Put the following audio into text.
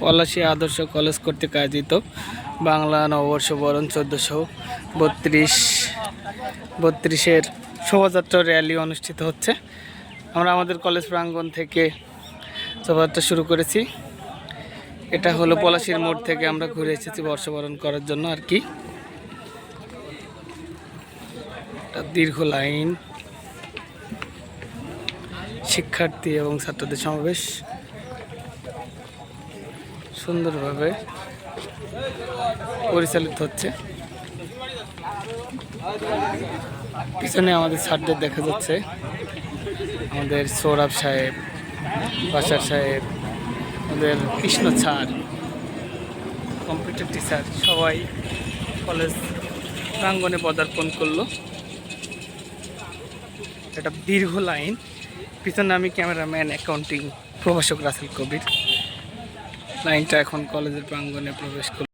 পলাশী আদর্শ কলেজ কর্তৃক আয়োজিত বাংলা নববর্ষ বরণ চোদ্দোশো বত্রিশ, বত্রিশের শোভাযাত্রা র্যালি অনুষ্ঠিত হচ্ছে। আমরা আমাদের কলেজ প্রাঙ্গণ থেকে শোভাযাত্রা শুরু করেছি। এটা হলো পলাশীর মোড় থেকে আমরা ঘুরে এসেছি বর্ষবরণ করার জন্য আর কি। দীর্ঘ লাইন। শিক্ষার্থী এবং ছাত্রদের সমাবেশ। সুন্দরভাবে পরিচালিত হচ্ছে। পিছনে আমাদের ছাত্রদের দেখা যাচ্ছে। আমাদের সৌরভ সাহেব, বাসার সাহেব, আমাদের কৃষ্ণ স্যার, কম্পিউটার টিচার সবাই কলেজ প্রাঙ্গনে পদার্পণ করল। একটা দীর্ঘ লাইন। পিছনে আমি ক্যামেরাম্যান, অ্যাকাউন্টিং প্রভাষক রাসেল কবির। লাইনটা এখন কলেজের প্রাঙ্গনে প্রবেশ করল।